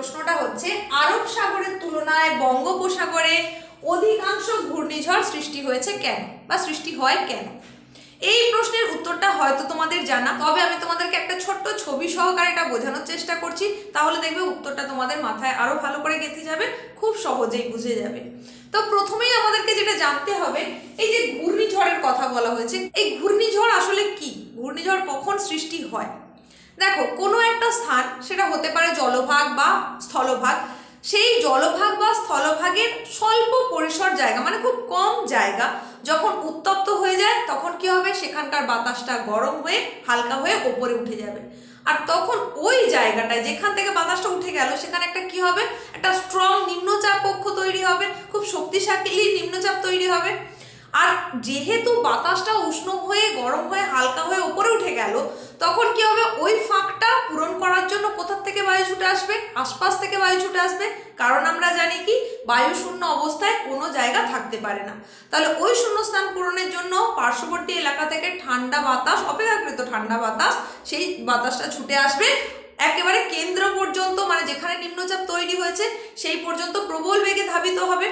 প্রশ্নটা হচ্ছে, আরব সাগরের তুলনায় বঙ্গোপসাগরে অধিকাংশ ঘূর্ণিঝড় সৃষ্টি হয়েছে কেন বা সৃষ্টি হয় কেন? এই প্রশ্নের উত্তরটা হয়তো তোমাদের জানা, তবে আমি তোমাদেরকে একটা ছোট্ট ছবি সহকারে এটা বোঝানোর চেষ্টা করছি, তাহলে দেখবে উত্তরটা তোমাদের মাথায় আরও ভালো করে গেঁথে যাবে, খুব সহজেই বুঝে যাবে। তো প্রথমেই আমাদেরকে যেটা জানতে হবে, এই যে ঘূর্ণিঝড়ের কথা বলা হয়েছে, এই ঘূর্ণিঝড় আসলে কি? ঘূর্ণিঝড় কখন সৃষ্টি হয়? দেখো, কোনো একটা স্থান, সেটা হতে পারে জলভাগ বা স্থলভাগ, সেই জলভাগ বা স্থলভাগের স্বল্প পরিসর জায়গা মানে খুব কম জায়গা, যখন উত্তপ্ত হয়ে যায়, তখন কি হবে? সেখানকার বাতাসটা গরম হয়ে, হালকা হয়ে ওপরে উঠে যাবে। আর তখন ওই জায়গাটায়, যেখান থেকে বাতাসটা উঠে গেল, সেখানে একটা কি হবে? একটা স্ট্রং নিম্নচাপ কক্ষ তৈরি হবে, খুব শক্তিশালী নিম্নচাপ তৈরি হবে। আর যেহেতু বাতাসটা উষ্ণ হয়ে, গরম হয়ে, হালকা হয়ে ওপরে উঠে গেল, তখন কি হবে? ওই ফাঁকটা পূরণ করার জন্য কোথার থেকে বায়ু ছুটে আসবে? আশপাশ থেকে বায়ু ছুটে আসবে। কারণ আমরা জানি কি? বায়ু শূন্য অবস্থায় কোনো জায়গা থাকতে পারে না। তাহলে ওই শূন্যস্থান পূরণের জন্য পার্শ্ববর্তী এলাকা থেকে ঠান্ডা বাতাস, অপেক্ষাকৃত ঠান্ডা বাতাস, সেই বাতাসটা ছুটে আসবে। একেবারে কেন্দ্র পর্যন্ত মানে যেখানে নিম্নচাপ তৈরি হয়েছে, সেই পর্যন্ত প্রবল বেগে ধাবিত হবে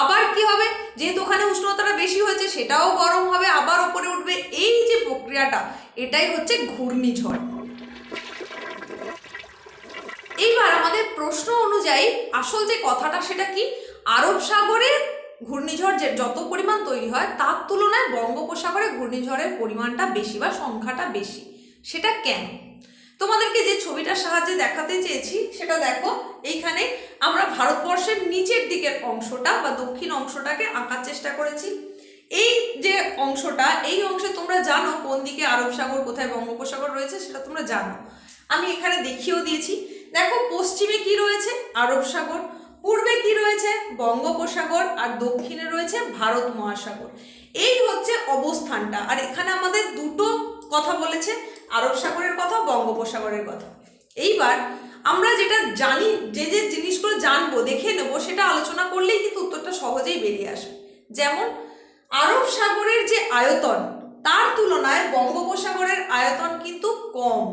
আবার কি হবে যেহেতু ওখানে উষ্ণতাটা বেশি হয়েছে, সেটাও গরম হবে, আবার ওপরে উঠবে। এই যে প্রক্রিয়াটা, এটাই হচ্ছে ঘূর্ণিঝড়। এইবার আমাদের প্রশ্ন অনুযায়ী আসল যে কথাটা, সেটা কি? আরব সাগরে ঘূর্ণিঝড় যে যত পরিমাণ তৈরি হয়, তার তুলনায় বঙ্গোপসাগরে ঘূর্ণিঝড়ের পরিমাণটা বেশি বা সংখ্যাটা বেশি। সেটা কেন? তোমাদেরকে যে ছবিটার সাহায্যে দেখাতে চেয়েছি, সেটা দেখো। এইখানে আমরা ভারতবর্ষের নিচের দিকের অংশটা বা দক্ষিণ অংশটাকে আঁকার চেষ্টা করেছি। এই যে অংশটা, এই অংশে তোমরা জানো কোন দিকে আরব সাগর কোথায় বঙ্গোপসাগর রয়েছে, সেটা তোমরা জানো। আমি এখানে দেখিয়েও দিয়েছি। দেখো, পশ্চিমে কি রয়েছে? আরব সাগর। পূর্বে কি রয়েছে? বঙ্গোপসাগর। আর দক্ষিণে রয়েছে ভারত মহাসাগর। এই হচ্ছে অবস্থানটা। আর এখানে আমাদের দুটো কথা বলেছে। আরব সাগরের কথা, বঙ্গোপসাগরের কথা। এইবার আমরা যেটা জানি, যে যে জিনিসগুলো জানব, দেখে নেব, সেটা আলোচনা করলেই কিন্তু উত্তরটা সহজেই বেরিয়ে আসবে। যেমন আয়তন। তার তুলনায় বঙ্গোপসাগরের আয়তন কিন্তু কম।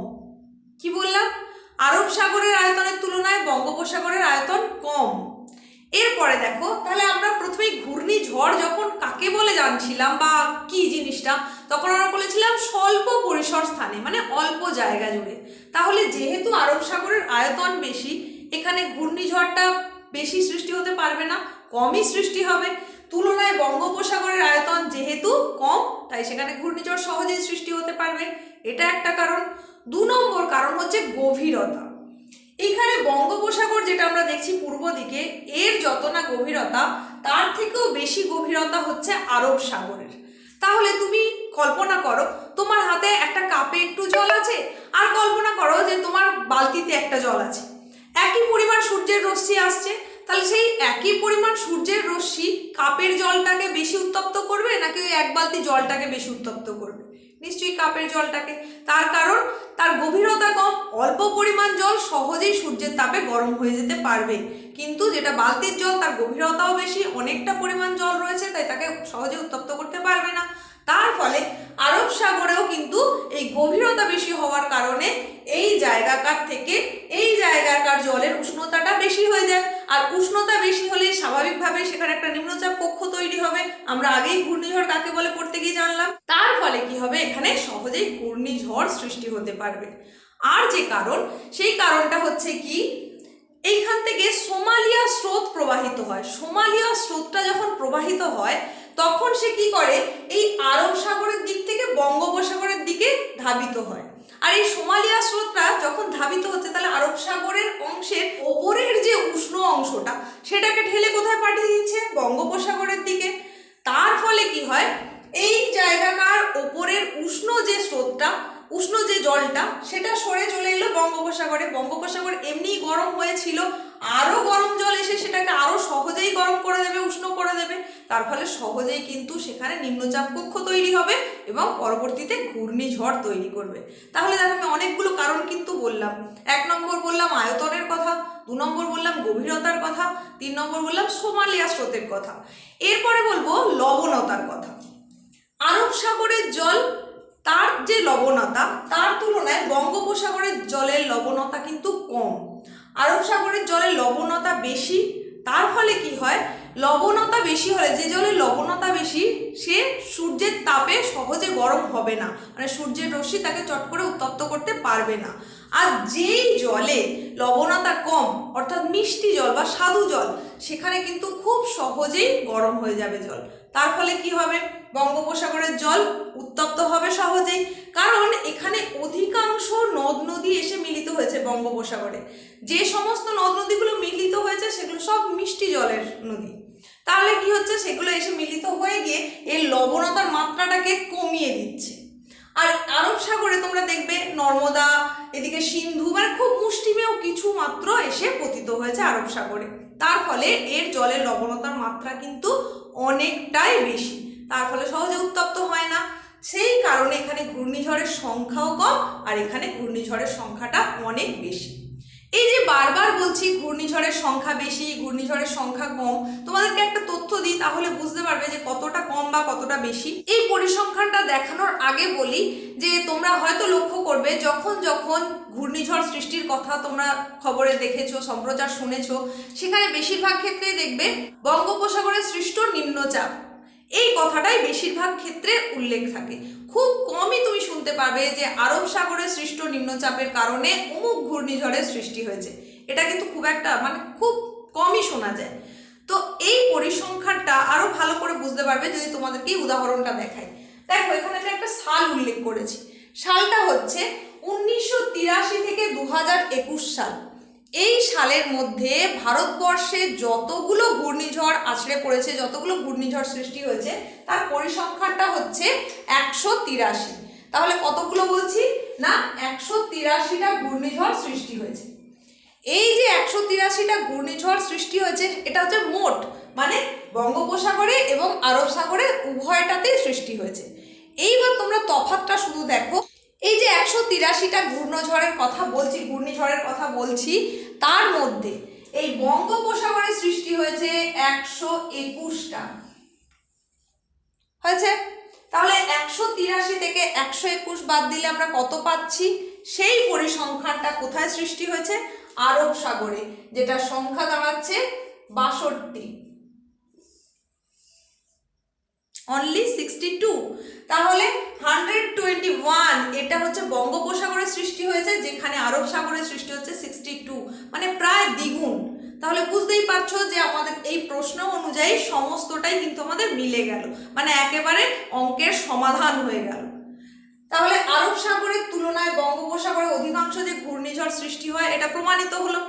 কি বললাম? আরব সাগরের আয়তনের তুলনায় বঙ্গোপসাগরের আয়তন কম। এরপরে দেখো, তাহলে আমরা প্রথমেই ঘূর্ণিঝড় যখন কাকে বলে জানছিলাম বা কি জিনিসটা, তখন আমরা বলেছিলাম স্বল্প পরিসর স্থানে মানে অল্প জায়গা জুড়ে। তাহলে যেহেতু আরব সাগরের আয়তন বেশি, এখানে ঘূর্ণিঝড়টা বেশি সৃষ্টি হতে পারবে না, কমই সৃষ্টি হবে। তুলনায় বঙ্গোপসাগরের আয়তন যেহেতু কম, তাই সেখানে ঘূর্ণিঝড় সহজেই সৃষ্টি হতে পারবে। এটা একটা কারণ। দু নম্বর কারণ হচ্ছে গভীরতা। এইখানে বঙ্গোপসাগর যেটা আমরা দেখছি পূর্ব দিকে, এর যত না গভীরতা, তার থেকেও বেশি গভীরতা হচ্ছে আরব সাগরের। তাহলে তুমি কল্পনা করো, তোমার হাতে একটা কাপে একটু জল আছে, আর কল্পনা করো যে তোমার বালতিতে একটা জল আছে। একই পরিমাণ সূর্যের রশ্মি আসছে তাহলে সেই একই পরিমাণ সূর্যের রশ্মি কাপের জলটাকে বেশি উত্তপ্ত করবে নাকি ওই এক বালতি জলটাকে বেশি উত্তপ্ত করবে? নিশ্চয়ই কাপের জলটাকে। তার কারণ, তার গভীরতা কম, অল্প পরিমাণ জল সহজেই সূর্যের তাপে গরম হয়ে যেতে পারবে। কিন্তু যেটা বালতির জল, তার গভীরতাও বেশি, অনেকটা পরিমাণ জল রয়েছে, তাই তাকে সহজে উত্তপ্ত করতে পারবে না। তার ফলে আরব সাগরেও কিন্তু এই গভীরতা বেশি হওয়ার কারণে এই জায়গাকার থেকে, এই জায়গাকার জলের উষ্ণতাটা বেশি হয়ে যায়। আর উষ্ণতা বেশি হলে স্বাভাবিকভাবে সেখানে একটা নিম্নচাপ কক্ষ তৈরি হবে। আমরা আগেই ঘূর্ণিঝড় কাকে বলে পড়তে গিয়ে জানলাম। তার ফলে কি হবে? এখানে সহজেই ঘূর্ণিঝড় সৃষ্টি হতে পারবে। আর যে কারণ, সেই কারণটা হচ্ছে কি? এইখান থেকে সোমালিয়া স্রোত প্রবাহিত হয়। সোমালিয়া স্রোতটা যখন প্রবাহিত হয়, তখন সে কি করে? এই আরব সাগরের দিক থেকে বঙ্গোপসাগরের দিকে ধাবিত হয়। আর এই সোমালিয়া স্রোতটা যখন ধাবিত হচ্ছে, তাহলে আরব সাগরের অংশের ওপরের যে উষ্ণ অংশটা, সেটাকে ঠেলে কোথায় পাঠিয়ে দিচ্ছে? বঙ্গোপসাগরের দিকে। তার ফলে কি হয়? এই জায়গাকার ওপরের উষ্ণ যে স্রোতটা, উষ্ণ যে জলটা, সেটা সরে বঙ্গোপসাগরে, বঙ্গোপসাগর এমনিই গরম হয়েছিল, আরও গরম জল এসে সেটাকে আরও সহজেই গরম করে দেবে, উষ্ণ করে দেবে। তার ফলে সহজেই কিন্তু সেখানে নিম্নচাপ কক্ষ তৈরি হবে এবং পরবর্তীতে ঘূর্ণিঝড় তৈরি করবে। তাহলে দেখো আমি অনেকগুলো কারণ কিন্তু বললাম। এক নম্বর বললাম আয়তনের কথা, দু নম্বর বললাম গভীরতার কথা, তিন নম্বর বললাম সোমালিয়া স্রোতের কথা। এরপরে বলব লবণতার কথা। আরব সাগরের জল তার যে লবণতা, তার তুলনায় বঙ্গোপসাগরের জলের লবণতা কিন্তু কম। আরব সাগরের জলের লবণতা বেশি, তার ফলে কি হয়? লবণতা বেশি হলে, যে জলে লবণতা বেশি, সে সূর্যের তাপে সহজে গরম হবে না। মানে সূর্যের রশ্মি তাকে চট করে উত্তপ্ত করতে পারবে না। আর যেই জলে লবণতা কম, অর্থাৎ মিষ্টি জল বা স্বাদু জল, সেখানে কিন্তু খুব সহজেই গরম হয়ে যাবে জল। তার ফলে কি হবে? বঙ্গোপসাগরের জল উত্তপ্ত হবে সহজেই, কারণ এখানে অধিকাংশ নদ নদী এসে মিলিত হয়েছে বঙ্গোপসাগরে। যে সমস্ত নদ নদীগুলো মিলিত হয়েছে, সেগুলো সব মিষ্টি জলের নদী। তাহলে কি হচ্ছে? সেগুলো এসে মিলিত হয়ে গিয়ে এর লবণতার মাত্রাটাকে কমিয়ে দিচ্ছে। আর আরব সাগরে তোমরা দেখবে নর্মদা, এদিকে সিন্ধু মানে খুব মুষ্টিমেয় কিছু মাত্র এসে পতিত হয়েছে আরব সাগরে। তার ফলে এর জলের লবণতার মাত্রা কিন্তু অনেকটাই বেশি। তার ফলে সহজে উত্তপ্ত হয় না। সেই কারণে এখানে ঘূর্ণিঝড়ের সংখ্যাও কম আর এখানে ঘূর্ণিঝড়ের সংখ্যাটা অনেক বেশি। এই যে বারবার বলছি ঘূর্ণিঝড়ের সংখ্যা বেশি, ঘূর্ণিঝড়ের সংখ্যা কম, তোমাদেরকে একটা তথ্য দিই, তাহলে বুঝতে পারবে যে কতটা কম বা কতটা বেশি। এই পরিসংখ্যানটা দেখানোর আগে বলি যে তোমরা হয়তো লক্ষ্য করবে, যখন যখন ঘূর্ণিঝড় সৃষ্টির কথা তোমরা খবরে দেখেছ, সম্প্রচার শুনেছো, সেখানে বেশিরভাগ ক্ষেত্রেই দেখবে বঙ্গোপসাগরে সৃষ্ট নিম্নচাপ। এই কথাটাই বেশিরভাগ ক্ষেত্রে উল্লেখ থাকে। খুব কমই তুমি শুনতে পাবে যে আরব সাগরে সৃষ্ট নিম্নচাপের কারণে অমুক ঘূর্ণিঝড়ের সৃষ্টি হয়েছে। এটা কিন্তু খুব একটা মানে খুব কমই শোনা যায়। তো এই পরিসংখ্যানটা আরও ভালো করে বুঝতে পারবে যদি তোমাদেরকে উদাহরণটা দেখায় দেখো, এখানে আমি একটা সাল উল্লেখ করেছি। সালটা হচ্ছে উনিশশো তিরাশি থেকে দু সাল। এই সালের মধ্যে ভারতবর্ষে যতগুলো ঘূর্ণিঝড় আছড়ে পড়েছে, যতগুলো ঘূর্ণিঝড় সৃষ্টি হয়েছে, তার পরিসংখ্যানটা হচ্ছে একশো তিরাশি। তাহলে কতগুলো বলছি? না, একশো তিরাশিটা ঘূর্ণিঝড় সৃষ্টি হয়েছে। এই যে একশো তিরাশিটা ঘূর্ণিঝড় সৃষ্টি হয়েছে, এটা হচ্ছে মোট মানে বঙ্গোপসাগরে এবং আরব সাগরে উভয়টাতেই সৃষ্টি হয়েছে। এইবার তোমরা তফাতটা শুধু দেখো একশো তিরাশিটা ঘূর্ণঝড়ের কথা বলছি, ঘূর্ণিঝড়ের কথা বলছি। তার মধ্যে এই বঙ্গোপসাগরে সৃষ্টি হয়েছে একশো একুশটা। হয়েছে? তাহলে একশো তিরাশি থেকে একশো একুশ বাদ দিলে আমরা কত পাচ্ছি? সেই পরিসংখ্যানটা কোথায় সৃষ্টি হয়েছে? আরব সাগরে, যেটা সংখ্যা দাঁড়াচ্ছে বাষট্টি। অনলি সিক্সটি টু তাহলে হান্ড্রেড টোয়েন্টি ওয়ান এটা হচ্ছে বঙ্গোপসাগরে সৃষ্টি হয়েছে, যেখানে আরব সাগরে সৃষ্টি হচ্ছে সিক্সটি টু মানে প্রায় দ্বিগুণ। তাহলে বুঝতেই পারছ যে আমাদের এই প্রশ্ন অনুযায়ী সমস্তটাই কিন্তু আমাদের মিলে গেল। মানে একেবারে অঙ্কের সমাধান হয়ে গেল। তাহলে আরব সাগরের তুলনায় বঙ্গোপসাগরে অধিকাংশ যে ঘূর্ণিঝড় সৃষ্টি হয়, এটা প্রমাণিত হলো।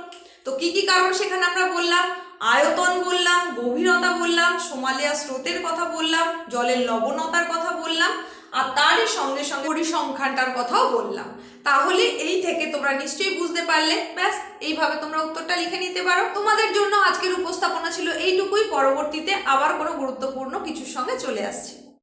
তো কি কি কারণ সেখানে আমরা বললাম? আয়তন বললাম, গভীরতা বললাম, সোমালিয়া স্রোতের কথা বললাম, জলের লবণতার কথা বললাম, আর তারই সঙ্গে সঙ্গে পরিসংখ্যানটার কথাও বললাম। তাহলে এই থেকে তোমরা নিশ্চয়ই বুঝতে পারলে। ব্যাস, এইভাবে তোমরা উত্তরটা লিখে নিতে পারো। তোমাদের জন্য আজকের উপস্থাপনা ছিল এইটুকুই। পরবর্তীতে আবার কোনো গুরুত্বপূর্ণ কিছুর সঙ্গে চলে আসছে।